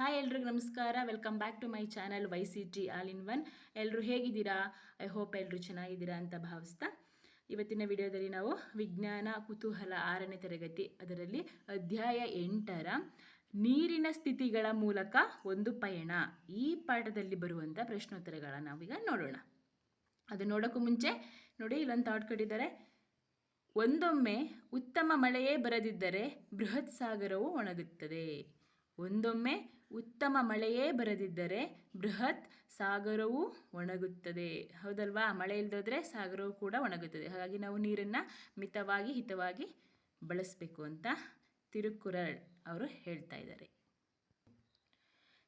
Hi ಎಲ್ರಿಗೂ ನಮಸ್ಕಾರ. Welcome back to my channel Y C T all in one ಎಲ್ಲರೂ ಹೇಗಿದ್ದೀರಾ? ಐ ಹೋಪ್ ಎಲ್ಲರೂ ಚೆನ್ನಾಗಿದ್ದೀರಾ ಅಂತ ಭಾವಿಸ್ತಾ. ಇವತ್ತಿನ ವಿಡಿಯೋದಲ್ಲಿ ನಾವು ವಿಜ್ಞಾನ ಕುತೂಹಲ ಆರನೇ ತರಗತಿ, ಅದರಲ್ಲಿ ಅಧ್ಯಾಯ ಎಂಟರ ನೀರಿನ ಸ್ಥಿತಿಗಳ ಮೂಲಕ ಒಂದು ಪಯಣ. ಈ ಪಾಠದಲ್ಲಿ ಬರುವಂಥ ಪ್ರಶ್ನೋತ್ತರಗಳ ನಾವೀಗ ನೋಡೋಣ. ಅದು ನೋಡೋಕ್ಕೂ ಮುಂಚೆ ನೋಡಿ, ಇಲ್ಲೊಂದು ಥಾಟ್ ಕೊಟ್ಟಿದ್ದಾರೆ. ಒಂದೊಮ್ಮೆ ಉತ್ತಮ ಮಳೆಯೇ ಬರದಿದ್ದರೆ ಬೃಹತ್ ಸಾಗರವು ಒಣಗುತ್ತದೆ. ಒಂದೊಮ್ಮೆ ಉತ್ತಮ ಮಳೆಯೇ ಬರದಿದ್ದರೆ ಬೃಹತ್ ಸಾಗರವೂ ಒಣಗುತ್ತದೆ. ಹೌದಲ್ವಾ? ಮಳೆ ಇಲ್ದೋದ್ರೆ ಸಾಗರವೂ ಕೂಡ ಒಣಗುತ್ತದೆ. ಹಾಗಾಗಿ ನಾವು ನೀರನ್ನು ಮಿತವಾಗಿ, ಹಿತವಾಗಿ ಬಳಸಬೇಕು ಅಂತ ತಿರುಕುರಳ್ ಅವರು ಹೇಳ್ತಾ ಇದ್ದಾರೆ.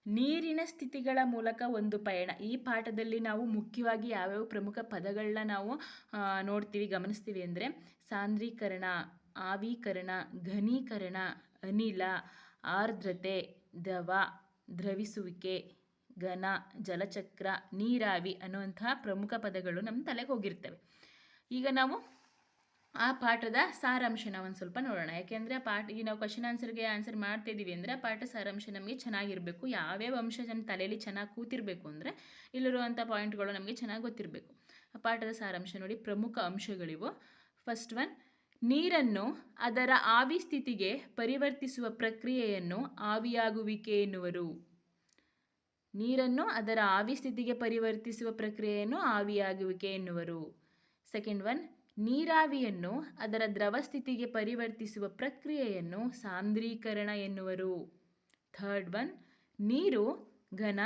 ನೀರಿನ ಸ್ಥಿತಿಗಳ ಮೂಲಕ ಒಂದು ಪಯಣ. ಈ ಪಾಠದಲ್ಲಿ ನಾವು ಮುಖ್ಯವಾಗಿ ಯಾವ್ಯಾವ ಪ್ರಮುಖ ಪದಗಳನ್ನ ನಾವು ನೋಡ್ತೀವಿ, ಗಮನಿಸ್ತೀವಿ ಅಂದರೆ ಸಾಂದ್ರೀಕರಣ, ಆವೀಕರಣ, ಘನೀಕರಣ, ಅನಿಲ ಆರ್ದ್ರತೆ, ದ್ರವ, ದ್ರವಿಸುವಿಕೆ, ಘನ, ಜಲಚಕ್ರ, ನೀರಾವಿ ಅನ್ನುವಂತಹ ಪ್ರಮುಖ ಪದಗಳು ನಮ್ಮ ತಲೆಗೆ ಹೋಗಿರ್ತವೆ. ಈಗ ನಾವು ಆ ಪಾಠದ ಸಾರಾಂಶನ ಒಂದು ಸ್ವಲ್ಪ ನೋಡೋಣ. ಯಾಕೆಂದರೆ ಆ ಪಾಠ, ಈಗ ನಾವು ಕ್ವಶನ್ ಆನ್ಸರ್ಗೆ ಆನ್ಸರ್ ಮಾಡ್ತಿದ್ದೀವಿ ಅಂದರೆ ಪಾಠ ಸಾರಾಂಶ ನಮಗೆ ಚೆನ್ನಾಗಿರಬೇಕು. ಯಾವ್ಯಾವ ಅಂಶ ನಮ್ಮ ತಲೆಯಲ್ಲಿ ಚೆನ್ನಾಗಿ ಕೂತಿರಬೇಕು ಅಂದರೆ ಇಲ್ಲಿರುವಂಥ ಪಾಯಿಂಟ್ಗಳು ನಮಗೆ ಚೆನ್ನಾಗಿ ಗೊತ್ತಿರಬೇಕು. ಆ ಪಾಠದ ಸಾರಾಂಶ ನೋಡಿ ಪ್ರಮುಖ ಅಂಶಗಳಿವು. ಫಸ್ಟ್ ಒನ್ ನೀರನ್ನು ಅದರ ಆವಿ ಸ್ಥಿತಿಗೆ ಪರಿವರ್ತಿಸುವ ಪ್ರಕ್ರಿಯೆಯನ್ನು ಆವಿಯಾಗುವಿಕೆ ಎನ್ನುವರು. ನೀರನ್ನು ಅದರ ಆವಿ ಸ್ಥಿತಿಗೆ ಪರಿವರ್ತಿಸುವ ಪ್ರಕ್ರಿಯೆಯನ್ನು ಆವಿಯಾಗುವಿಕೆ ಎನ್ನುವರು. ಸೆಕೆಂಡ್ ಒನ್ ನೀರಾವಿಯನ್ನು ಅದರ ದ್ರವ ಸ್ಥಿತಿಗೆ ಪರಿವರ್ತಿಸುವ ಪ್ರಕ್ರಿಯೆಯನ್ನು ಸಾಂದ್ರೀಕರಣ ಎನ್ನುವರು. ಥರ್ಡ್ ಒನ್ ನೀರು ಘನ,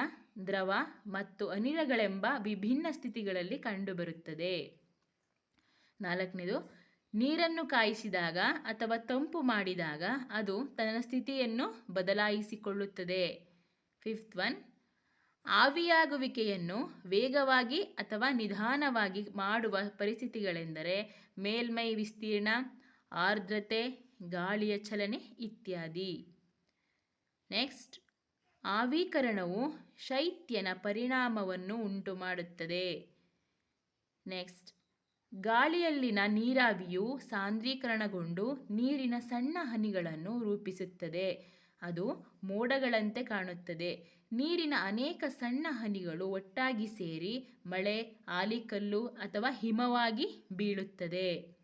ದ್ರವ ಮತ್ತು ಅನಿಲಗಳೆಂಬ ವಿಭಿನ್ನ ಸ್ಥಿತಿಗಳಲ್ಲಿ ಕಂಡುಬರುತ್ತದೆ. ನಾಲ್ಕನೇದು ನೀರನ್ನು ಕಾಯಿಸಿದಾಗ ಅಥವಾ ತಂಪು ಮಾಡಿದಾಗ ಅದು ತನ್ನ ಸ್ಥಿತಿಯನ್ನು ಬದಲಾಯಿಸಿಕೊಳ್ಳುತ್ತದೆ. ಫಿಫ್ತ್ ಒನ್ ಆವಿಯಾಗುವಿಕೆಯನ್ನು ವೇಗವಾಗಿ ಅಥವಾ ನಿಧಾನವಾಗಿ ಮಾಡುವ ಪರಿಸ್ಥಿತಿಗಳೆಂದರೆ ಮೇಲ್ಮೈ ವಿಸ್ತೀರ್ಣ, ಆರ್ದ್ರತೆ, ಗಾಳಿಯ ಚಲನೆ ಇತ್ಯಾದಿ. ನೆಕ್ಸ್ಟ್ ಆವೀಕರಣವು ಶೈತ್ಯನ ಪರಿಣಾಮವನ್ನು ಉಂಟುಮಾಡುತ್ತದೆ. ನೆಕ್ಸ್ಟ್ ಗಾಳಿಯಲ್ಲಿನ ನೀರಾವಿಯು ಸಾಂದ್ರೀಕರಣಗೊಂಡು ನೀರಿನ ಸಣ್ಣ ಹನಿಗಳನ್ನು ರೂಪಿಸುತ್ತದೆ. ಅದು ಮೋಡಗಳಂತೆ ಕಾಣುತ್ತದೆ. ನೀರಿನ ಅನೇಕ ಸಣ್ಣ ಹನಿಗಳು ಒಟ್ಟಾಗಿ ಸೇರಿ ಮಳೆ, ಆಲಿಕಲ್ಲು ಅಥವಾ ಹಿಮವಾಗಿ ಬೀಳುತ್ತದೆ.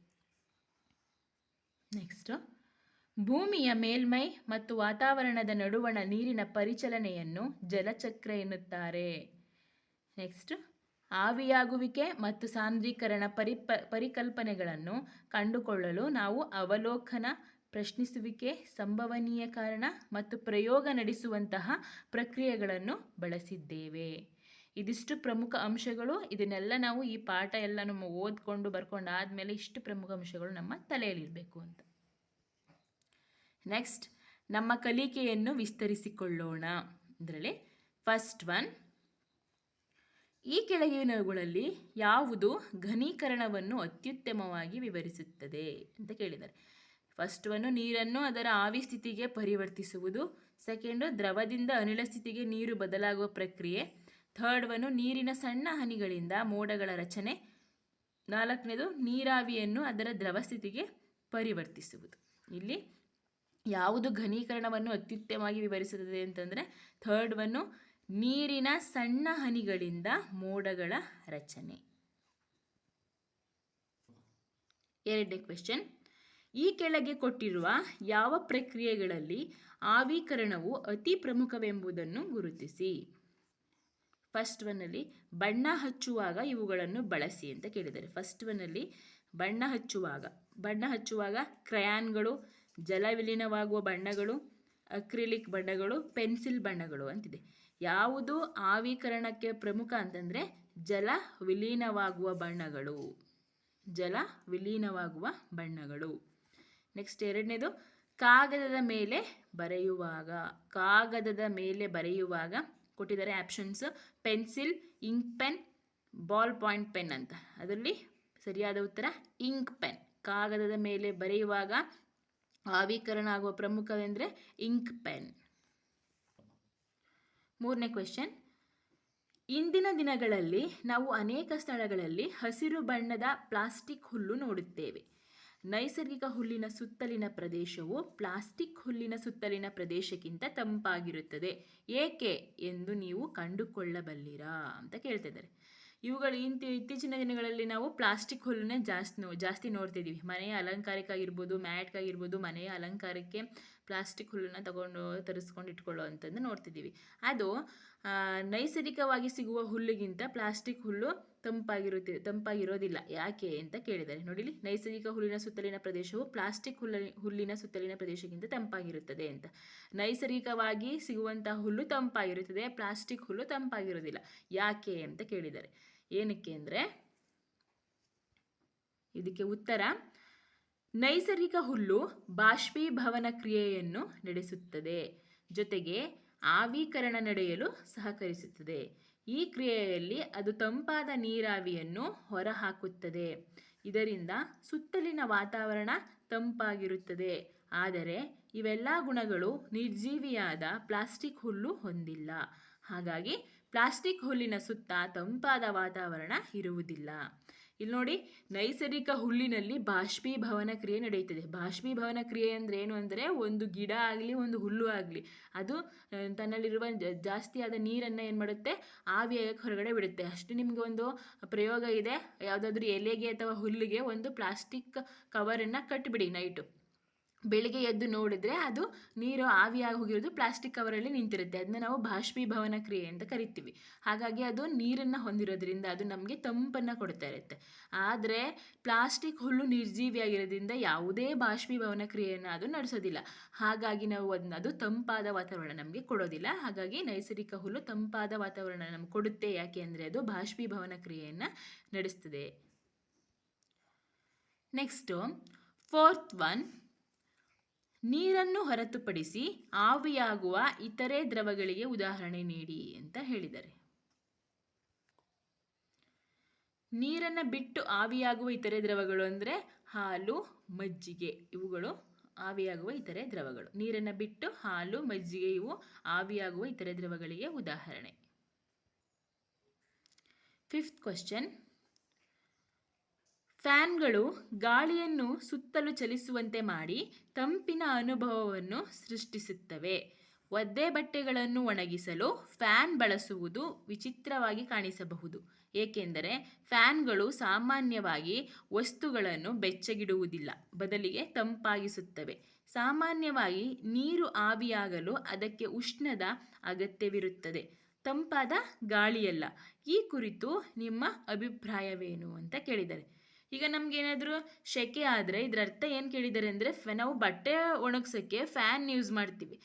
ನೆಕ್ಸ್ಟ್ ಭೂಮಿಯ ಮೇಲ್ಮೈ ಮತ್ತು ವಾತಾವರಣದ ನಡುವಣ ನೀರಿನ ಪರಿಚಲನೆಯನ್ನು ಜಲಚಕ್ರ ಎನ್ನುತ್ತಾರೆ. ನೆಕ್ಸ್ಟ್ ಆವಿಯಾಗುವಿಕೆ ಮತ್ತು ಸಾಂದ್ರೀಕರಣ ಪರಿಪ, ಪರಿಕಲ್ಪನೆಗಳನ್ನು ಕಂಡುಕೊಳ್ಳಲು ನಾವು ಅವಲೋಕನ, ಪ್ರಶ್ನಿಸುವಿಕೆ, ಸಂಭವನೀಯ ಕಾರಣ ಮತ್ತು ಪ್ರಯೋಗ ನಡೆಸುವಂತಹ ಪ್ರಕ್ರಿಯೆಗಳನ್ನು ಬಳಸಿದ್ದೇವೆ. ಇದಿಷ್ಟು ಪ್ರಮುಖ ಅಂಶಗಳು. ಇದನ್ನೆಲ್ಲ ನಾವು ಈ ಪಾಠ ಎಲ್ಲ ನಮ್ಮ ಓದ್ಕೊಂಡು ಬರ್ಕೊಂಡು ಆದಮೇಲೆ ಇಷ್ಟು ಪ್ರಮುಖ ಅಂಶಗಳು ನಮ್ಮ ತಲೆಯಲ್ಲಿರಬೇಕು ಅಂತ. ನೆಕ್ಸ್ಟ್ ನಮ್ಮ ಕಲಿಕೆಯನ್ನು ವಿಸ್ತರಿಸಿಕೊಳ್ಳೋಣ. ಅದರಲ್ಲಿ ಫಸ್ಟ್ ಒನ್ ಈ ಕೆಳಗಿನವುಗಳಲ್ಲಿ ಯಾವುದು ಘನೀಕರಣವನ್ನು ಅತ್ಯುತ್ತಮವಾಗಿ ವಿವರಿಸುತ್ತದೆ ಅಂತ ಕೇಳಿದ್ದಾರೆ. ಫಸ್ಟ್ ಒನ್ನು ನೀರನ್ನು ಅದರ ಆವಿ ಸ್ಥಿತಿಗೆ ಪರಿವರ್ತಿಸುವುದು ಸೆಕೆಂಡು ದ್ರವದಿಂದ ಅನಿಲ ಸ್ಥಿತಿಗೆ ನೀರು ಬದಲಾಗುವ ಪ್ರಕ್ರಿಯೆ ಥರ್ಡ್ ಒನ್ನು ನೀರಿನ ಸಣ್ಣ ಹನಿಗಳಿಂದ ಮೋಡಗಳ ರಚನೆ, ನಾಲ್ಕನೇದು ನೀರಾವಿಯನ್ನು ಅದರ ದ್ರವ ಸ್ಥಿತಿಗೆ ಪರಿವರ್ತಿಸುವುದು. ಇಲ್ಲಿ ಯಾವುದು ಘನೀಕರಣವನ್ನು ಅತ್ಯುತ್ತಮವಾಗಿ ವಿವರಿಸುತ್ತದೆ ಅಂತಂದರೆ ಥರ್ಡ್ ಒನ್ನು ನೀರಿನ ಸಣ್ಣ ಹನಿಗಳಿಂದ ಮೋಡಗಳ ರಚನೆ. ಎರಡನೇ ಕ್ವೆಶನ್ ಈ ಕೆಳಗೆ ಕೊಟ್ಟಿರುವ ಯಾವ ಪ್ರಕ್ರಿಯೆಗಳಲ್ಲಿ ಆವೀಕರಣವು ಅತಿ ಪ್ರಮುಖವೆಂಬುದನ್ನು ಗುರುತಿಸಿ. ಫಸ್ಟ್ ಒನ್ನಲ್ಲಿ ಬಣ್ಣ ಹಚ್ಚುವಾಗ ಇವುಗಳನ್ನು ಬಳಸಿ ಅಂತ ಕೇಳಿದ್ದಾರೆ. ಫಸ್ಟ್ ಒನ್ನಲ್ಲಿ ಬಣ್ಣ ಹಚ್ಚುವಾಗ ಬಣ್ಣ ಹಚ್ಚುವಾಗ ಕ್ರಯಾನ್ಗಳು, ಜಲವಿಲೀನವಾಗುವ ಬಣ್ಣಗಳು, ಅಕ್ರಿಲಿಕ್ ಬಣ್ಣಗಳು, ಪೆನ್ಸಿಲ್ ಬಣ್ಣಗಳು ಅಂತಿದೆ. ಯಾವುದು ಆವೀಕರಣಕ್ಕೆ ಪ್ರಮುಖ ಅಂತಂದರೆ ಜಲ ವಿಲೀನವಾಗುವ ಬಣ್ಣಗಳು. ಜಲ ವಿಲೀನವಾಗುವ ಬಣ್ಣಗಳು. ನೆಕ್ಸ್ಟ್ ಎರಡನೇದು, ಕಾಗದದ ಮೇಲೆ ಬರೆಯುವಾಗ. ಕಾಗದದ ಮೇಲೆ ಬರೆಯುವಾಗ ಕೊಟ್ಟಿದ್ದಾರೆ options, pencil, ink pen, ballpoint pen ಅಂತ. ಅದರಲ್ಲಿ ಸರಿಯಾದ ಉತ್ತರ, ಇಂಕ್ ಪೆನ್. ಕಾಗದದ ಮೇಲೆ ಬರೆಯುವಾಗ ಆವೀಕರಣ ಆಗುವ ಪ್ರಮುಖವೆಂದರೆ ಇಂಕ್ ಪೆನ್. ಮೂರನೇ ಕ್ವೆಶನ್ ಇಂದಿನ ದಿನಗಳಲ್ಲಿ ನಾವು ಅನೇಕ ಸ್ಥಳಗಳಲ್ಲಿ ಹಸಿರು ಬಣ್ಣದ ಪ್ಲಾಸ್ಟಿಕ್ ಹುಲ್ಲು ನೋಡುತ್ತೇವೆ. ನೈಸರ್ಗಿಕ ಹುಲ್ಲಿನ ಸುತ್ತಲಿನ ಪ್ರದೇಶವು ಪ್ಲಾಸ್ಟಿಕ್ ಹುಲ್ಲಿನ ಸುತ್ತಲಿನ ಪ್ರದೇಶಕ್ಕಿಂತ ತಂಪಾಗಿರುತ್ತದೆ. ಏಕೆ ಎಂದು ನೀವು ಕಂಡುಕೊಳ್ಳಬಲ್ಲಿರಾ ಅಂತ ಕೇಳ್ತಿದ್ದಾರೆ ಇವುಗಳು ಇಂತಿ, ಇತ್ತೀಚಿನ ದಿನಗಳಲ್ಲಿ ನಾವು ಪ್ಲಾಸ್ಟಿಕ್ ಹುಲ್ಲನ್ನೇ ಜಾಸ್ತಿ ಜಾಸ್ತಿ ನೋಡ್ತಿದ್ದೀವಿ ಮನೆಯ ಅಲಂಕಾರಕ್ಕಾಗಿರ್ಬೋದು ಮ್ಯಾಟ್ಗಾಗಿರ್ಬೋದು ಮನೆಯ ಅಲಂಕಾರಕ್ಕೆ ಪ್ಲಾಸ್ಟಿಕ್ ಹುಲ್ಲನ್ನು ತಗೊಂಡು ತರಿಸ್ಕೊಂಡು ಇಟ್ಕೊಳ್ಳೋ ಅಂತಂದು ನೋಡ್ತಿದ್ದೀವಿ. ಅದು ನೈಸರ್ಗಿಕವಾಗಿ ಸಿಗುವ ಹುಲ್ಲಿಗಿಂತ ಪ್ಲಾಸ್ಟಿಕ್ ಹುಲ್ಲು ತಂಪಾಗಿರುತ್ತೆ, ತಂಪಾಗಿರೋದಿಲ್ಲ. ಯಾಕೆ ಅಂತ ಕೇಳಿದ್ದಾರೆ. ನೋಡಿಲಿ, ನೈಸರ್ಗಿಕ ಹುಲ್ಲಿನ ಸುತ್ತಲಿನ ಪ್ರದೇಶವು ಪ್ಲಾಸ್ಟಿಕ್ ಹುಲ್ಲ, ಹುಲ್ಲಿನ ಸುತ್ತಲಿನ ಪ್ರದೇಶಕ್ಕಿಂತ ತಂಪಾಗಿರುತ್ತದೆ ಅಂತ. ನೈಸರ್ಗಿಕವಾಗಿ ಸಿಗುವಂತಹ ಹುಲ್ಲು ತಂಪಾಗಿರುತ್ತದೆ ಪ್ಲಾಸ್ಟಿಕ್ ಹುಲ್ಲು ತಂಪಾಗಿರೋದಿಲ್ಲ. ಯಾಕೆ ಅಂತ ಕೇಳಿದ್ದಾರೆ. ಏನಕ್ಕೆ ಅಂದರೆ, ಇದಕ್ಕೆ ಉತ್ತರ ನೈಸರ್ಗಿಕ ಹುಲ್ಲು ಬಾಷ್ಪೀಭವನ ಕ್ರಿಯೆಯನ್ನು ನಡೆಸುತ್ತದೆ. ಜೊತೆಗೆ ಆವೀಕರಣ ನಡೆಯಲು ಸಹಕರಿಸುತ್ತದೆ. ಈ ಕ್ರಿಯೆಯಲ್ಲಿ ಅದು ತಂಪಾದ ನೀರಾವಿಯನ್ನು ಹೊರಹಾಕುತ್ತದೆ. ಇದರಿಂದ ಸುತ್ತಲಿನ ವಾತಾವರಣ ತಂಪಾಗಿರುತ್ತದೆ. ಆದರೆ ಇವೆಲ್ಲ ಗುಣಗಳು ನಿರ್ಜೀವಿಯಾದ ಪ್ಲಾಸ್ಟಿಕ್ ಹುಲ್ಲು ಹೊಂದಿಲ್ಲ. ಹಾಗಾಗಿ ಪ್ಲಾಸ್ಟಿಕ್ ಹುಲ್ಲಿನ ಸುತ್ತ ತಂಪಾದ ವಾತಾವರಣ ಇರುವುದಿಲ್ಲ. ಇಲ್ಲಿ ನೋಡಿ, ನೈಸರ್ಗಿಕ ಹುಲ್ಲಿನಲ್ಲಿ ಬಾಷ್ಪೀಭವನ ಕ್ರಿಯೆ ನಡೆಯುತ್ತದೆ. ಬಾಷ್ಪೀಭವನ ಕ್ರಿಯೆ ಅಂದರೆ ಏನು ಅಂದರೆ ಒಂದು ಗಿಡ ಆಗಲಿ, ಒಂದು ಹುಲ್ಲು ಆಗಲಿ, ಅದು ತನ್ನಲ್ಲಿರುವ ಜಾಸ್ತಿಯಾದ ನೀರನ್ನು ಏನು ಮಾಡುತ್ತೆ? ಆವಿಯಾಗಕ್ಕೆ ಹೊರಗಡೆ ಬಿಡುತ್ತೆ. ಅಷ್ಟು ನಿಮಗೆ ಒಂದು ಪ್ರಯೋಗ ಇದೆ. ಯಾವುದಾದ್ರೂ ಎಲೆಗೆ ಅಥವಾ ಹುಲ್ಲಿಗೆ ಒಂದು ಪ್ಲಾಸ್ಟಿಕ್ ಕವರನ್ನು ಕಟ್ಟಿಬಿಡಿ ನೈಟು. ಬೆಳಿಗ್ಗೆ ಎದ್ದು ನೋಡಿದ್ರೆ ಅದು ನೀರು ಆವಿಯಾಗಿ ಹೋಗಿರೋದು ಪ್ಲಾಸ್ಟಿಕ್ ಕವರಲ್ಲಿ ನಿಂತಿರುತ್ತೆ. ಅದನ್ನ ನಾವು ಬಾಷ್ಪೀಭವನ ಕ್ರಿಯೆ ಅಂತ ಕರಿತೀವಿ. ಹಾಗಾಗಿ ಅದು ನೀರನ್ನು ಹೊಂದಿರೋದ್ರಿಂದ ಅದು ನಮಗೆ ತಂಪನ್ನು ಕೊಡ್ತಾ ಇರುತ್ತೆ. ಆದರೆ ಪ್ಲಾಸ್ಟಿಕ್ ಹುಲ್ಲು ನಿರ್ಜೀವಿಯಾಗಿರೋದ್ರಿಂದ ಯಾವುದೇ ಬಾಷ್ಪೀಭವನ ಕ್ರಿಯೆಯನ್ನು ಅದು ನಡೆಸೋದಿಲ್ಲ. ಹಾಗಾಗಿ ನಾವು ಅದನ್ನ ಅದು ತಂಪಾದ ವಾತಾವರಣ ನಮಗೆ ಕೊಡೋದಿಲ್ಲ. ಹಾಗಾಗಿ ನೈಸರ್ಗಿಕ ಹುಲ್ಲು ತಂಪಾದ ವಾತಾವರಣ ನಮ್ಗೆ ಕೊಡುತ್ತೆ. ಯಾಕೆ ಅಂದರೆ ಅದು ಬಾಷ್ಪೀಭವನ ಕ್ರಿಯೆಯನ್ನು ನಡೆಸ್ತದೆ. ನೆಕ್ಸ್ಟು ಫೋರ್ತ್ ಒನ್ ನೀರನ್ನು ಹೊರತುಪಡಿಸಿ ಆವಿಯಾಗುವ ಇತರೆ ದ್ರವಗಳಿಗೆ ಉದಾಹರಣೆ ನೀಡಿ ಅಂತ ಹೇಳಿದ್ದಾರೆ ನೀರನ್ನು ಬಿಟ್ಟು ಆವಿಯಾಗುವ ಇತರೆ ದ್ರವಗಳು ಅಂದರೆ ಹಾಲು, ಮಜ್ಜಿಗೆ, ಇವುಗಳು ಆವಿಯಾಗುವ ಇತರೆ ದ್ರವಗಳು. ನೀರನ್ನು ಬಿಟ್ಟು ಹಾಲು, ಮಜ್ಜಿಗೆ ಇವು ಆವಿಯಾಗುವ ಇತರೆ ದ್ರವಗಳಿಗೆ ಉದಾಹರಣೆ. ಫಿಫ್ತ್ ಕ್ವಶನ್ ಫ್ಯಾನ್ಗಳು ಗಾಳಿಯನ್ನು ಸುತ್ತಲೂ ಚಲಿಸುವಂತೆ ಮಾಡಿ ತಂಪಿನ ಅನುಭವವನ್ನು ಸೃಷ್ಟಿಸುತ್ತವೆ. ಒದ್ದೆ ಬಟ್ಟೆಗಳನ್ನು ಒಣಗಿಸಲು ಫ್ಯಾನ್ ಬಳಸುವುದು ವಿಚಿತ್ರವಾಗಿ ಕಾಣಿಸಬಹುದು. ಏಕೆಂದರೆ ಫ್ಯಾನ್ಗಳು ಸಾಮಾನ್ಯವಾಗಿ ವಸ್ತುಗಳನ್ನು ಬೆಚ್ಚಗಿಡುವುದಿಲ್ಲ, ಬದಲಿಗೆ ತಂಪಾಗಿಸುತ್ತವೆ. ಸಾಮಾನ್ಯವಾಗಿ ನೀರು ಆವಿಯಾಗಲು ಅದಕ್ಕೆ ಉಷ್ಣದ ಅಗತ್ಯವಿರುತ್ತದೆ. ತಂಪಾದ ಗಾಳಿಯಲ್ಲ. ಈ ಕುರಿತು ನಿಮ್ಮ ಅಭಿಪ್ರಾಯವೇನು ಅಂತ ಕೇಳಿದ್ದಾರೆ ಈಗ ನಮಗೇನಾದರೂ ಸೆಕೆ ಆದರೆ ಇದರ ಅರ್ಥ ಏನು ಕೇಳಿದ್ದಾರೆ ಅಂದರೆ ನಾವು ಬಟ್ಟೆ ಒಣಗ್ಸೋಕ್ಕೆ ಫ್ಯಾನ್ ಯೂಸ್ ಮಾಡ್ತೀವಿ.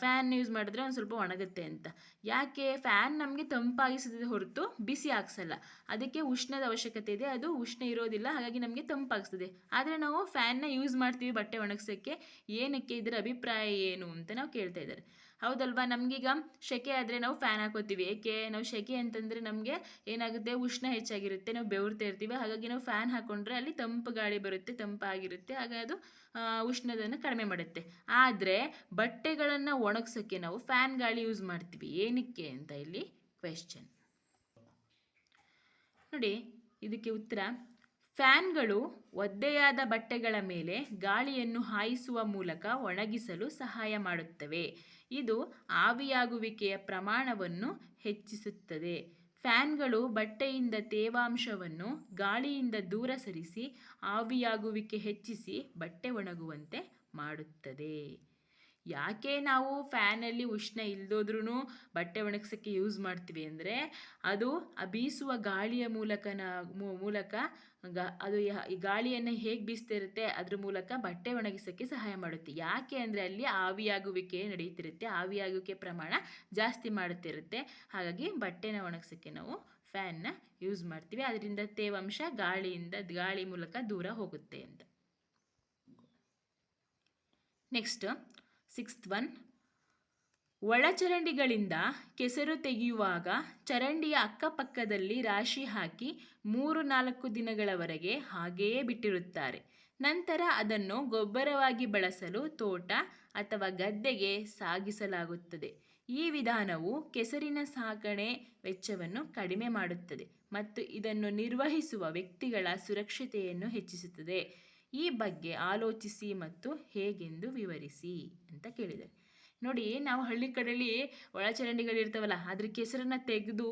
ಫ್ಯಾನ್ ಯೂಸ್ ಮಾಡಿದ್ರೆ ಒಂದು ಸ್ವಲ್ಪ ಒಣಗುತ್ತೆ ಅಂತ. ಯಾಕೆ? ಫ್ಯಾನ್ ನಮಗೆ ತಂಪಾಗಿಸುತ್ತದೆ ಹೊರತು ಬಿಸಿ ಹಾಕ್ಸಲ್ಲ. ಅದಕ್ಕೆ ಉಷ್ಣದ ಅವಶ್ಯಕತೆ ಇದೆ. ಅದು ಉಷ್ಣ ಇರೋದಿಲ್ಲ, ಹಾಗಾಗಿ ನಮಗೆ ತಂಪಾಗಿಸ್ತದೆ. ಆದರೆ ನಾವು ಫ್ಯಾನ್ನ ಯೂಸ್ ಮಾಡ್ತೀವಿ ಬಟ್ಟೆ ಒಣಗ್ಸೋಕ್ಕೆ. ಏನಕ್ಕೆ? ಇದರ ಅಭಿಪ್ರಾಯ ಏನು ಅಂತ ನಾವು ಕೇಳ್ತಾ ಇದ್ದಾರೆ. ಹೌದಲ್ವಾ? ನಮಗೀಗ ಸೆಕೆ ಆದರೆ ನಾವು ಫ್ಯಾನ್ ಹಾಕೋತೀವಿ. ಏಕೆ? ನಾವು ಸೆಕೆ ಅಂತಂದರೆ ನಮಗೆ ಏನಾಗುತ್ತೆ? ಉಷ್ಣ ಹೆಚ್ಚಾಗಿರುತ್ತೆ. ನಾವು ಬೆವರ್ತಾ ಇರ್ತೀವಿ. ಹಾಗಾಗಿ ನಾವು ಫ್ಯಾನ್ ಹಾಕೊಂಡ್ರೆ ಅಲ್ಲಿ ತಂಪು ಗಾಳಿ ಬರುತ್ತೆ, ತಂಪಾಗಿರುತ್ತೆ. ಹಾಗೆ ಅದು ಉಷ್ಣದನ್ನು ಕಡಿಮೆ ಮಾಡುತ್ತೆ. ಆದರೆ ಬಟ್ಟೆಗಳನ್ನು ಒಣಗ್ಸೋಕ್ಕೆ ನಾವು ಫ್ಯಾನ್ ಗಾಳಿ ಯೂಸ್ ಮಾಡ್ತೀವಿ. ಏನಕ್ಕೆ ಅಂತ ಇಲ್ಲಿ ಕ್ವೆಶ್ಚನ್ ನೋಡಿ, ಇದಕ್ಕೆ ಉತ್ತರ. ಫ್ಯಾನ್ಗಳು ಒದ್ದೆಯಾದ ಬಟ್ಟೆಗಳ ಮೇಲೆ ಗಾಳಿಯನ್ನು ಹಾಯಿಸುವ ಮೂಲಕ ಒಣಗಿಸಲು ಸಹಾಯ ಮಾಡುತ್ತವೆ. ಇದು ಆವಿಯಾಗುವಿಕೆಯ ಪ್ರಮಾಣವನ್ನು ಹೆಚ್ಚಿಸುತ್ತದೆ. ಫ್ಯಾನ್ಗಳು ಬಟ್ಟೆಯಿಂದ ತೇವಾಂಶವನ್ನು ಗಾಳಿಯಿಂದ ದೂರ ಸರಿಸಿ ಆವಿಯಾಗುವಿಕೆ ಹೆಚ್ಚಿಸಿ ಬಟ್ಟೆ ಒಣಗುವಂತೆ ಮಾಡುತ್ತದೆ. ಯಾಕೆ ನಾವು ಫ್ಯಾನಲ್ಲಿ ಉಷ್ಣ ಇಲ್ಲದೋದ್ರೂ ಬಟ್ಟೆ ಒಣಗಿಸೋಕ್ಕೆ ಯೂಸ್ ಮಾಡ್ತೀವಿ ಅಂದರೆ ಅದು ಆ ಬೀಸುವ ಗಾಳಿಯ ಮೂಲಕನ ಮೂ- ಮೂಲಕ ಅದು ಈ ಗಾಳಿಯನ್ನು ಹೇಗೆ ಬೀಸ್ತಿರುತ್ತೆ ಅದ್ರ ಮೂಲಕ ಬಟ್ಟೆ ಒಣಗಿಸೋಕ್ಕೆ ಸಹಾಯ ಮಾಡುತ್ತೆ. ಯಾಕೆ ಅಂದರೆ ಅಲ್ಲಿ ಆವಿಯಾಗುವಿಕೆ ನಡೆಯುತ್ತಿರುತ್ತೆ, ಆವಿಯಾಗುವಿಕೆ ಪ್ರಮಾಣ ಜಾಸ್ತಿ ಮಾಡುತ್ತಿರುತ್ತೆ. ಹಾಗಾಗಿ ಬಟ್ಟೆನ ಒಣಗಿಸೋಕ್ಕೆ ನಾವು ಫ್ಯಾನ್ನ ಯೂಸ್ ಮಾಡ್ತೀವಿ. ಅದರಿಂದ ತೇವಾಂಶ ಗಾಳಿಯಿಂದ, ಗಾಳಿ ಮೂಲಕ ದೂರ ಹೋಗುತ್ತೆ ಅಂತ. ನೆಕ್ಸ್ಟ್ ಸಿಕ್ಸ್ತ್ ಒನ್ ಒಳಚರಂಡಿಗಳಿಂದ ಕೆಸರು ತೆಗೆಯುವಾಗ ಚರಂಡಿಯ ಅಕ್ಕಪಕ್ಕದಲ್ಲಿ ರಾಶಿ ಹಾಕಿ ಮೂರು ನಾಲ್ಕು ದಿನಗಳವರೆಗೆ ಹಾಗೆಯೇ ಬಿಟ್ಟಿರುತ್ತಾರೆ. ನಂತರ ಅದನ್ನು ಗೊಬ್ಬರವಾಗಿ ಬಳಸಲು ತೋಟ ಅಥವಾ ಗದ್ದೆಗೆ ಸಾಗಿಸಲಾಗುತ್ತದೆ. ಈ ವಿಧಾನವು ಕೆಸರಿನ ಸಾಗಣೆ ವೆಚ್ಚವನ್ನು ಕಡಿಮೆ ಮಾಡುತ್ತದೆ ಮತ್ತು ಇದನ್ನು ನಿರ್ವಹಿಸುವ ವ್ಯಕ್ತಿಗಳ ಸುರಕ್ಷತೆಯನ್ನು ಹೆಚ್ಚಿಸುತ್ತದೆ. ಈ ಬಗ್ಗೆ ಆಲೋಚಿಸಿ ಮತ್ತು ಹೇಗೆಂದು ವಿವರಿಸಿ ಅಂತ ಕೇಳಿದ್ದಾರೆ. ನೋಡಿ ನಾವು ಹಳ್ಳಿ ಕಡೆಯಲ್ಲಿ ಒಳಚರಂಡಿಗಳು ಇರ್ತಾವಲ್ಲ ಅದ್ರ ಕೆಸರನ್ನು ತೆಗೆದು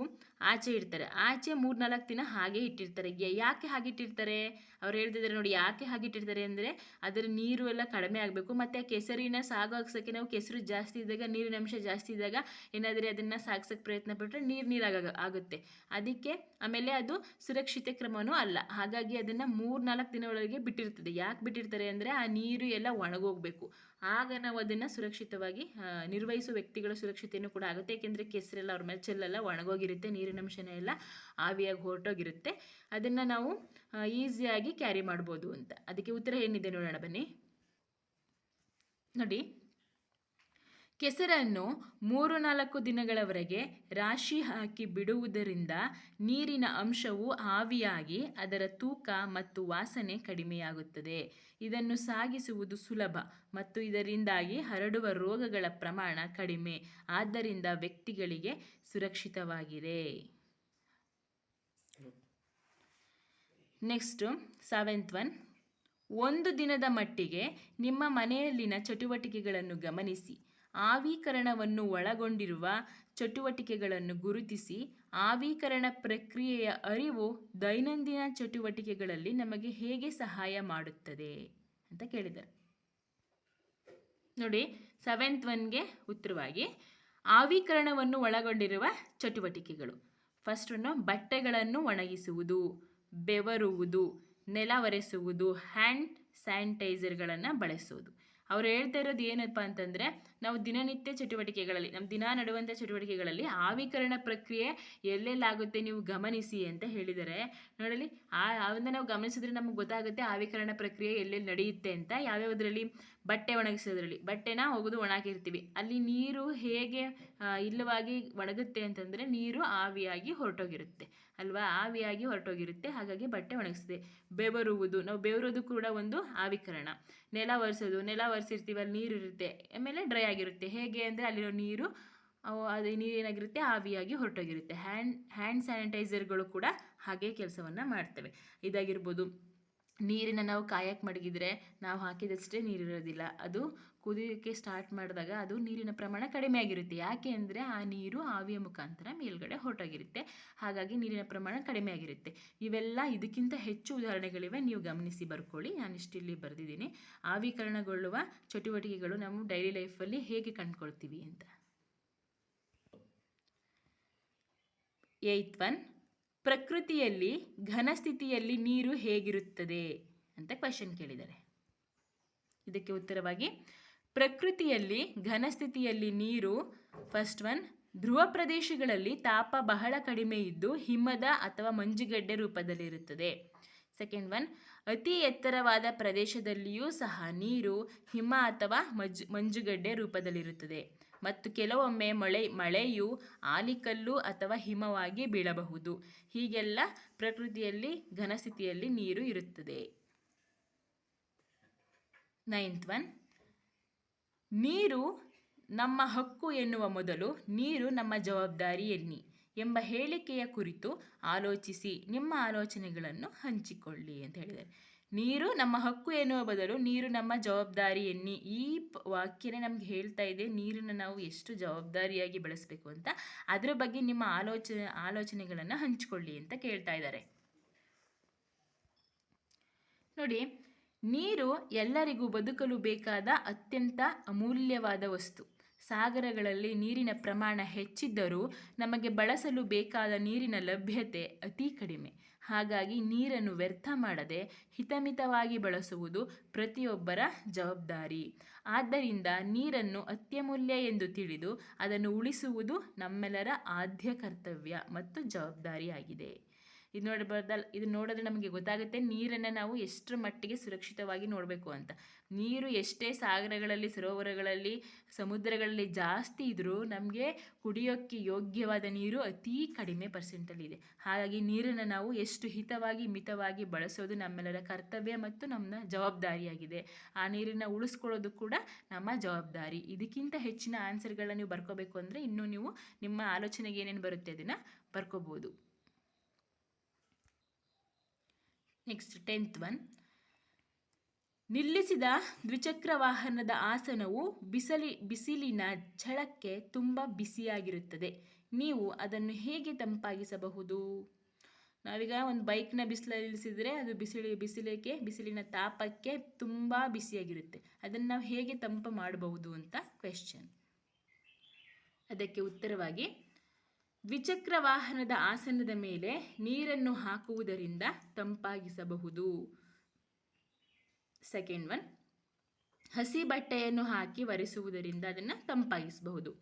ಆಚೆ ಇಡ್ತಾರೆ. ಆಚೆ ಮೂರು ನಾಲ್ಕು ದಿನ ಹಾಗೆ ಇಟ್ಟಿರ್ತಾರೆ. ಯಾಕೆ ಹಾಗೆ ಇಟ್ಟಿರ್ತಾರೆ? ಅವ್ರು ಹೇಳ್ತಿದ್ದಾರೆ ನೋಡಿ, ಯಾಕೆ ಹಾಗೆ ಇಟ್ಟಿರ್ತಾರೆ ಅಂದರೆ ಅದರ ನೀರು ಎಲ್ಲ ಕಡಿಮೆ ಆಗಬೇಕು. ಮತ್ತು ಆ ಕೆಸರಿನ ಸಾಗಿಸೋಕ್ಕೆ ನಾವು ಕೆಸರು ಜಾಸ್ತಿ ಇದ್ದಾಗ, ನೀರಿನ ಅಂಶ ಜಾಸ್ತಿ ಇದ್ದಾಗ ಏನಾದರೆ ಅದನ್ನು ಸಾಗ್ಸೋಕ್ಕೆ ಪ್ರಯತ್ನ ಪಟ್ಟರೆ ನೀರು ನೀರಾಗ ಆಗುತ್ತೆ. ಅದಕ್ಕೆ ಆಮೇಲೆ ಅದು ಸುರಕ್ಷಿತ ಕ್ರಮವೂ ಅಲ್ಲ. ಹಾಗಾಗಿ ಅದನ್ನು ಮೂರ್ನಾಲ್ಕು ದಿನ ಒಳಗೆ ಬಿಟ್ಟಿರ್ತದೆ. ಯಾಕೆ ಬಿಟ್ಟಿರ್ತಾರೆ ಅಂದರೆ ಆ ನೀರು ಎಲ್ಲ ಒಣಗೋಗಬೇಕು. ಆಗ ನಾವು ಅದನ್ನು ಸುರಕ್ಷಿತವಾಗಿ ನಿರ್ವಹಿಸುವ ನಿರ್ವಹಿಸೋ ವ್ಯಕ್ತಿಗಳ ಸುರಕ್ಷತೆಯೂ ಕೂಡ ಆಗುತ್ತೆ. ಏಕೆಂದರೆ ಕೆಸರೆಲ್ಲ ಅವ್ರ ಮೇಲೆ ಚೆಲ್ಲೆಲ್ಲ ಒಣಗೋಗಿರುತ್ತೆ, ನೀರಿನ ಅಂಶನ ಎಲ್ಲ ಆವಿಯಾಗಿ ಹೊರಟೋಗಿರುತ್ತೆ. ಅದನ್ನು ನಾವು ಈಸಿಯಾಗಿ ಕ್ಯಾರಿ ಮಾಡ್ಬೋದು ಅಂತ. ಅದಕ್ಕೆ ಉತ್ತರ ಏನಿದೆ ನೋಡೋಣ ಬನ್ನಿ. ನೋಡಿ. ಕೆಸರನ್ನು ಮೂರು ನಾಲ್ಕು ದಿನಗಳವರೆಗೆ ರಾಶಿ ಹಾಕಿ ಬಿಡುವುದರಿಂದ ನೀರಿನ ಅಂಶವು ಆವಿಯಾಗಿ ಅದರ ತೂಕ ಮತ್ತು ವಾಸನೆ ಕಡಿಮೆಯಾಗುತ್ತದೆ. ಇದನ್ನು ಸಾಗಿಸುವುದು ಸುಲಭ ಮತ್ತು ಇದರಿಂದಾಗಿ ಹರಡುವ ರೋಗಗಳ ಪ್ರಮಾಣ ಕಡಿಮೆ, ಆದ್ದರಿಂದ ವ್ಯಕ್ತಿಗಳಿಗೆ ಸುರಕ್ಷಿತವಾಗಿದೆ. ನೆಕ್ಸ್ಟು ಸೆವೆಂತ್ ಒನ್ ಒಂದು ದಿನದ ಮಟ್ಟಿಗೆ ನಿಮ್ಮ ಮನೆಯಲ್ಲಿನ ಚಟುವಟಿಕೆಗಳನ್ನು ಗಮನಿಸಿ. ಆವೀಕರಣವನ್ನು ಒಳಗೊಂಡಿರುವ ಚಟುವಟಿಕೆಗಳನ್ನು ಗುರುತಿಸಿ ಆವೀಕರಣ ಪ್ರಕ್ರಿಯೆಯ ಅರಿವು ದೈನಂದಿನ ಚಟುವಟಿಕೆಗಳಲ್ಲಿ ನಮಗೆ ಹೇಗೆ ಸಹಾಯ ಮಾಡುತ್ತದೆ ಅಂತ ಕೇಳಿದರು. ನೋಡಿ ಸೆವೆಂತ್ ಒನ್ಗೆ ಉತ್ತರವಾಗಿ ಆವೀಕರಣವನ್ನು ಒಳಗೊಂಡಿರುವ ಚಟುವಟಿಕೆಗಳು. ಫಸ್ಟ್ ಒನ್ನು ಬಟ್ಟೆಗಳನ್ನು ಒಣಗಿಸುವುದು, ಬೆವರುವುದು, ನೆಲ ಒರೆಸುವುದು ಹ್ಯಾಂಡ್ ಸ್ಯಾನಿಟೈಸರ್ಗಳನ್ನು ಬಳಸುವುದು. ಅವ್ರು ಹೇಳ್ತಾ ಇರೋದು ಏನಪ್ಪ ಅಂತಂದರೆ, ನಾವು ದಿನನಿತ್ಯ ಚಟುವಟಿಕೆಗಳಲ್ಲಿ ನಮ್ಮ ದಿನ ನಡುವಂಥ ಚಟುವಟಿಕೆಗಳಲ್ಲಿ ಆವೀಕರಣ ಪ್ರಕ್ರಿಯೆ ಎಲ್ಲೆಲ್ಲಾಗುತ್ತೆ ನೀವು ಗಮನಿಸಿ ಅಂತ ಹೇಳಿದರೆ, ನೋಡಲಿ, ಆ ಅವರಿಂದ ನಾವು ಗಮನಿಸಿದ್ರೆ ನಮಗೆ ಗೊತ್ತಾಗುತ್ತೆ ಆವೀಕರಣ ಪ್ರಕ್ರಿಯೆ ಎಲ್ಲೆಲ್ಲಿ ನಡೆಯುತ್ತೆ ಅಂತ. ಯಾವ್ಯಾವುದರಲ್ಲಿ? ಬಟ್ಟೆ ಒಣಗಿಸೋದ್ರಲ್ಲಿ. ಬಟ್ಟೆನ ಒಗೆದು ಒಣಗಿರ್ತೀವಿ. ಅಲ್ಲಿ ನೀರು ಹೇಗೆ ಇಲ್ಲವಾಗಿ ಒಣಗುತ್ತೆ ಅಂತಂದರೆ ನೀರು ಆವಿಯಾಗಿ ಹೊರಟೋಗಿರುತ್ತೆ. ಅಲ್ವಾ? ಆವಿಯಾಗಿ ಹೊರಟೋಗಿರುತ್ತೆ. ಹಾಗಾಗಿ ಬಟ್ಟೆ ಒಣಗಿಸ್ತದೆ ಬೆವರುವುದು. ನಾವು ಬೆವರೋದು ಕೂಡ ಒಂದು ಆವಿಕರಣ. ನೆಲ ಒರೆಸೋದು. ನೆಲ ಒರೆಸಿರ್ತೀವಿ, ಅಲ್ಲಿ ನೀರು ಇರುತ್ತೆ. ಆಮೇಲೆ ಡ್ರೈ ಆಗಿರುತ್ತೆ. ಹೇಗೆ ಅಂದರೆ ಅಲ್ಲಿರೋ ನೀರು ಅದು ನೀರು ಏನಾಗಿರುತ್ತೆ? ಆವಿಯಾಗಿ ಹೊರಟೋಗಿರುತ್ತೆ. ಹ್ಯಾಂಡ್ ಹ್ಯಾಂಡ್ ಸ್ಯಾನಿಟೈಸರ್ಗಳು ಕೂಡ ಹಾಗೆ ಕೆಲಸವನ್ನು ಮಾಡ್ತವೆ. ಇದಾಗಿರ್ಬೋದು. ನೀರಿನ ನಾವು ಕಾಯಕ್ಕೆ ಮಡಗಿದ್ರೆ ನಾವು ಹಾಕಿದಷ್ಟೇ ನೀರಿರೋದಿಲ್ಲ ಅದು ಕುದಿಯೋಕ್ಕೆ ಸ್ಟಾರ್ಟ್ ಮಾಡಿದಾಗ ಅದು ನೀರಿನ ಪ್ರಮಾಣ ಕಡಿಮೆ ಆಗಿರುತ್ತೆ. ಯಾಕೆ ಅಂದರೆ ಆ ನೀರು ಆವಿಯ ಮುಖಾಂತರ ಮೇಲ್ಗಡೆ ಹೊರಟೋಗಿರುತ್ತೆ. ಹಾಗಾಗಿ ನೀರಿನ ಪ್ರಮಾಣ ಕಡಿಮೆ ಆಗಿರುತ್ತೆ. ಇವೆಲ್ಲ ಇದಕ್ಕಿಂತ ಹೆಚ್ಚು ಉದಾಹರಣೆಗಳಿವೆ. ನೀವು ಗಮನಿಸಿ ಬರ್ಕೊಳ್ಳಿ. ನಾನು ಇಷ್ಟಿಲ್ಲಿ ಬರೆದಿದ್ದೀನಿ. ಆವೀಕರಣಗೊಳ್ಳುವ ಚಟುವಟಿಕೆಗಳು ನಮ್ಮ ಡೈಲಿ ಲೈಫಲ್ಲಿ ಹೇಗೆ ಕಂಡುಕೊಳ್ತೀವಿ ಅಂತ. ಏಯ್ತ್ ಒನ್ ಪ್ರಕೃತಿಯಲ್ಲಿ ಘನ ಸ್ಥಿತಿಯಲ್ಲಿ ನೀರು ಹೇಗಿರುತ್ತದೆ ಅಂತ ಕ್ವಶನ್ ಕೇಳಿದ್ದಾರೆ. ಇದಕ್ಕೆ ಉತ್ತರವಾಗಿ ಪ್ರಕೃತಿಯಲ್ಲಿ ಘನಸ್ಥಿತಿಯಲ್ಲಿ ನೀರು ಫಸ್ಟ್ ಒನ್ ಧ್ರುವ ಪ್ರದೇಶಗಳಲ್ಲಿ ತಾಪ ಬಹಳ ಕಡಿಮೆ ಇದ್ದು ಹಿಮದ ಅಥವಾ ಮಂಜುಗಡ್ಡೆ ರೂಪದಲ್ಲಿರುತ್ತದೆ. ಸೆಕೆಂಡ್ ಒನ್ ಅತಿ ಎತ್ತರವಾದ ಪ್ರದೇಶದಲ್ಲಿಯೂ ಸಹ ನೀರು, ಹಿಮ ಅಥವಾ ಮಜ್, ಮಂಜುಗಡ್ಡೆ ರೂಪದಲ್ಲಿರುತ್ತದೆ. ಮತ್ತು ಕೆಲವೊಮ್ಮೆ ಮಳೆ, ಮಳೆಯು ಆಲಿಕಲ್ಲು ಅಥವಾ ಹಿಮವಾಗಿ ಬೀಳಬಹುದು. ಹೀಗೆಲ್ಲ ಪ್ರಕೃತಿಯಲ್ಲಿ ಘನಸ್ಥಿತಿಯಲ್ಲಿ ನೀರು ಇರುತ್ತದೆ. ನೈನ್ತ್ ಒನ್ ನೀರು ನಮ್ಮ ಹಕ್ಕು ಎನ್ನುವ ಮೊದಲು ನೀರು ನಮ್ಮ ಜವಾಬ್ದಾರಿ ಎನ್ನಿ ಎಂಬ ಹೇಳಿಕೆಯ ಕುರಿತು ಆಲೋಚಿಸಿ ನಿಮ್ಮ ಆಲೋಚನೆಗಳನ್ನು ಹಂಚಿಕೊಳ್ಳಿ ಅಂತ ಹೇಳಿದ್ದಾರೆ. ನೀರು ನಮ್ಮ ಹಕ್ಕು ಎನ್ನುವ ಬದಲು ನೀರು ನಮ್ಮ ಜವಾಬ್ದಾರಿ ಎನ್ನಿ ಈ ವಾಕ್ಯನೇ ನಮ್ಗೆ ಹೇಳ್ತಾ ಇದೆ. ನೀರನ್ನು ನಾವು ಎಷ್ಟು ಜವಾಬ್ದಾರಿಯಾಗಿ ಬಳಸಬೇಕು ಅಂತ ಅದರ ಬಗ್ಗೆ ನಿಮ್ಮ ಆಲೋಚನೆ ಆಲೋಚನೆಗಳನ್ನು ಹಂಚಿಕೊಳ್ಳಿ ಅಂತ ಕೇಳ್ತಾ ಇದ್ದಾರೆ. ನೋಡಿ ನೀರು ಎಲ್ಲರಿಗೂ ಬದುಕಲು ಬೇಕಾದ ಅತ್ಯಂತ ಅಮೂಲ್ಯವಾದ ವಸ್ತು. ಸಾಗರಗಳಲ್ಲಿ ನೀರಿನ ಪ್ರಮಾಣ ಹೆಚ್ಚಿದ್ದರೂ ನಮಗೆ ಬಳಸಲು ಬೇಕಾದ ನೀರಿನ ಲಭ್ಯತೆ ಅತಿ ಕಡಿಮೆ. ಹಾಗಾಗಿ ನೀರನ್ನು ವ್ಯರ್ಥ ಮಾಡದೆ ಹಿತಮಿತವಾಗಿ ಬಳಸುವುದು ಪ್ರತಿಯೊಬ್ಬರ ಜವಾಬ್ದಾರಿ. ಆದ್ದರಿಂದ ನೀರನ್ನು ಅತ್ಯಮೂಲ್ಯ ಎಂದು ತಿಳಿದು ಅದನ್ನು ಉಳಿಸುವುದು ನಮ್ಮೆಲ್ಲರ ಆದ್ಯ ಕರ್ತವ್ಯ ಮತ್ತು ಜವಾಬ್ದಾರಿಯಾಗಿದೆ. ಇದು ನೋಡಬಾರ್ದಲ್ಲ ಇದು ನೋಡಿದ್ರೆ ನಮಗೆ ಗೊತ್ತಾಗುತ್ತೆ ನೀರನ್ನು ನಾವು ಎಷ್ಟರ ಮಟ್ಟಿಗೆ ಸುರಕ್ಷಿತವಾಗಿ ನೋಡಬೇಕು ಅಂತ. ನೀರು ಎಷ್ಟೇ ಸಾಗರಗಳಲ್ಲಿ, ಸರೋವರಗಳಲ್ಲಿ, ಸಮುದ್ರಗಳಲ್ಲಿ ಜಾಸ್ತಿ ಇದ್ದರೂ ನಮಗೆ ಕುಡಿಯೋಕ್ಕೆ ಯೋಗ್ಯವಾದ ನೀರು ಅತೀ ಕಡಿಮೆ ಪರ್ಸೆಂಟಲ್ಲಿದೆ. ಹಾಗಾಗಿ ನೀರನ್ನು ನಾವು ಎಷ್ಟು ಹಿತವಾಗಿ, ಮಿತವಾಗಿ ಬಳಸೋದು ನಮ್ಮೆಲ್ಲರ ಕರ್ತವ್ಯ ಮತ್ತು ನಮ್ಮ ಜವಾಬ್ದಾರಿಯಾಗಿದೆ. ಆ ನೀರನ್ನು ಉಳಿಸ್ಕೊಳ್ಳೋದು ಕೂಡ ನಮ್ಮ ಜವಾಬ್ದಾರಿ. ಇದಕ್ಕಿಂತ ಹೆಚ್ಚಿನ ಆನ್ಸರ್ಗಳನ್ನ ನೀವು ಬರ್ಕೋಬೇಕು ಅಂದರೆ ಇನ್ನೂ ನೀವು ನಿಮ್ಮ ಆಲೋಚನೆಗೆ ಏನೇನು ಬರುತ್ತೆ ಅದನ್ನು ಬರ್ಕೋಬೋದು. ನೆಕ್ಸ್ಟ್ ಟೆಂತ್ ಒನ್ ನಿಲ್ಲಿಸಿದ ದ್ವಿಚಕ್ರ ವಾಹನದ ಆಸನವು ಬಿಸಿಲಿ, ಬಿಸಿಲಿನ ಝಳಕ್ಕೆ ತುಂಬ ಬಿಸಿಯಾಗಿರುತ್ತದೆ. ನೀವು ಅದನ್ನು ಹೇಗೆ ತಂಪಾಗಿಸಬಹುದು? ನಾವೀಗ ಒಂದು ಬೈಕ್ನ ಬಿಸಿಲಲ್ಲಿ ನಿಲ್ಲಿಸಿದರೆ ಅದು ಬಿಸಿಲು, ಬಿಸಿಲಿಗೆ, ಬಿಸಿಲಿನ ತಾಪಕ್ಕೆ ತುಂಬ ಬಿಸಿಯಾಗಿರುತ್ತೆ. ಅದನ್ನು ನಾವು ಹೇಗೆ ತಂಪು ಮಾಡಬಹುದು ಅಂತ ಕ್ವೆಶ್ಚನ್ ಅದಕ್ಕೆ ಉತ್ತರವಾಗಿ ದ್ವಿಚಕ್ರ ವಾಹನದ ಆಸನದ ಮೇಲೆ ನೀರನ್ನು ಹಾಕುವುದರಿಂದ ತಂಪಾಗಿಸಬಹುದು. ಸೆಕೆಂಡ್ ಒನ್ ಹಸಿ ಬಟ್ಟೆಯನ್ನು ಹಾಕಿ ಒರೆಸುವುದರಿಂದ ಅದನ್ನು ತಂಪಾಗಿಸಬಹುದು.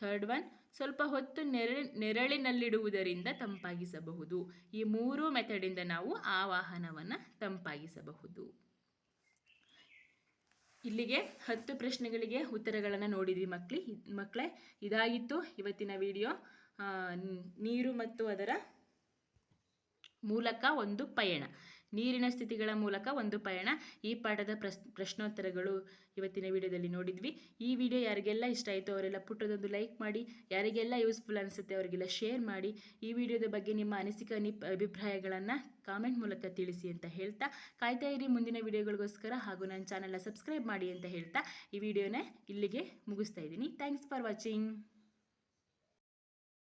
ಥರ್ಡ್ ಒನ್ ಸ್ವಲ್ಪ ಹೊತ್ತು ನೆರಳಿ, ನೆರಳಿನಲ್ಲಿಡುವುದರಿಂದ ತಂಪಾಗಿಸಬಹುದು. ಈ ಮೂರು ಮೆಥಡಿಂದ ನಾವು ಆ ವಾಹನವನ್ನು ತಂಪಾಗಿಸಬಹುದು. ಇಲ್ಲಿಗೆ ಹತ್ತು ಪ್ರಶ್ನೆಗಳಿಗೆ ಉತ್ತರಗಳನ್ನು ನೋಡಿದ್ವಿ ಮಕ್ಕಳಿ ಮಕ್ಕಳೇ ಇದಾಗಿತ್ತು ಇವತ್ತಿನ ವಿಡಿಯೋ ನೀರು ಮತ್ತು ಅದರ ಮೂಲಕ ಒಂದು ಪಯಣ. ನೀರಿನ ಸ್ಥಿತಿಗಳ ಮೂಲಕ ಒಂದು ಪಯಣ. ಈ ಪಾಠದ ಪ್ರಶ್, ಪ್ರಶ್ನೋತ್ತರಗಳು ಇವತ್ತಿನ ವಿಡಿಯೋದಲ್ಲಿ ನೋಡಿದ್ವಿ. ಈ ವಿಡಿಯೋ ಯಾರಿಗೆಲ್ಲ ಇಷ್ಟ ಆಯಿತು ಅವರೆಲ್ಲ ಪುಟ್ಟದೊಂದು ಲೈಕ್ ಮಾಡಿ, ಯಾರಿಗೆಲ್ಲ ಯೂಸ್ಫುಲ್ ಅನಿಸುತ್ತೆ ಅವರಿಗೆಲ್ಲ ಶೇರ್ ಮಾಡಿ, ಈ ವಿಡಿಯೋದ ಬಗ್ಗೆ ನಿಮ್ಮ ಅನಿಸಿಕೆ, ನಿಪ್, ಅಭಿಪ್ರಾಯಗಳನ್ನು ಕಾಮೆಂಟ್ ಮೂಲಕ ತಿಳಿಸಿ ಅಂತ ಹೇಳ್ತಾ, ಕಾಯ್ತಾ ಇರಿ ಮುಂದಿನ ವಿಡಿಯೋಗಳಿಗೋಸ್ಕರ ಹಾಗೂ ನನ್ನ ಚಾನಲ್ನ ಸಬ್ಸ್ಕ್ರೈಬ್ ಮಾಡಿ ಅಂತ ಹೇಳ್ತಾ, ಈ ವಿಡಿಯೋನ ಇಲ್ಲಿಗೆ ಮುಗಿಸ್ತಾ ಇದ್ದೀನಿ. Thanks for watching.